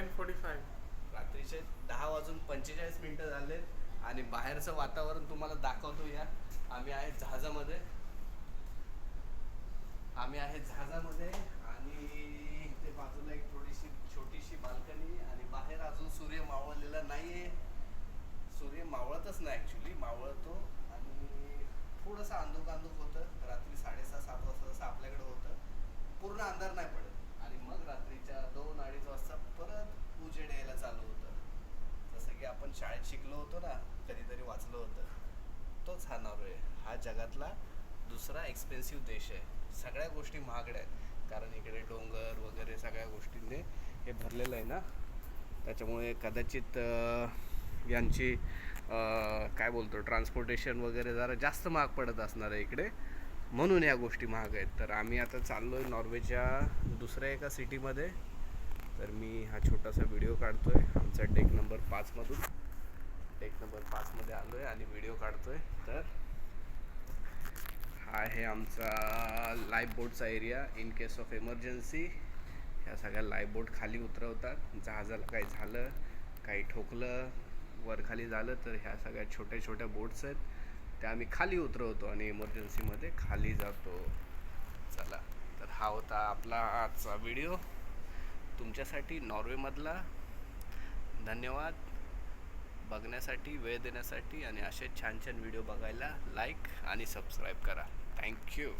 Ten forty five रात्रीचे दहा वाजून पंचेचाळीस मिनिटं झाले आणि बाहेरचं वातावरण तुम्हाला दाखवतो या. आम्ही आहे जहाजामध्ये. आम्ही आहे जहाजामध्ये आणि इथे बाजूला एक थोडीशी छोटीशी बाल्कनी आणि बाहेर अजून सूर्य मावळलेला नाहीये. सूर्य मावळतच नाही ॲक्च्युली मावळतो. आपण शाळेत शिकलो होतो ना कधीतरी वाचलं होतं. तोच हा नॉर्वे हा जगातला दुसरा एक्सपेन्सिव्ह देश आहे. सगळ्या गोष्टी महागड्या आहेत. कारण इकडे डोंगर वगैरे सगळ्या गोष्टींनी हे भरलेलं आहे ना. त्याच्यामुळे कदाचित यांची काय बोलतो ट्रान्सपोर्टेशन वगैरे जरा जास्त महाग पडत असणार आहे इकडे. म्हणून या गोष्टी महाग आहेत. तर आम्ही आता चाललो आहे नॉर्वेच्या दुसऱ्या एका सिटीमध्ये तर मी हा छोटासा व्हिडिओ काढतो आहे आमचा डेक नंबर पाचमधून टेक नंबर पाचमध्ये आलो आहे आणि व्हिडिओ काढतो आहे तर हा आहे आमचा life बोटचा area. In case of emergency ह्या सगळ्या लाईफ बोट खाली उतरवतात. जहाजाला काही झालं काही ठोकलं वर खाली झालं तर ह्या सगळ्या छोट्या छोट्या बोट्स आहेत. त्या आम्ही खाली उतरवतो आणि इमर्जन्सीमध्ये खाली जातो. चला तर हा होता आपला आजचा व्हिडिओ. तुमच्यासाठी नॉर्वेमधला धन्यवाद. बघण्यासाठी वेळ देण्यासाठी आणि असे छान छान व्हिडिओ बघायला लाईक आणि सबस्क्राईब करा. थँक्यू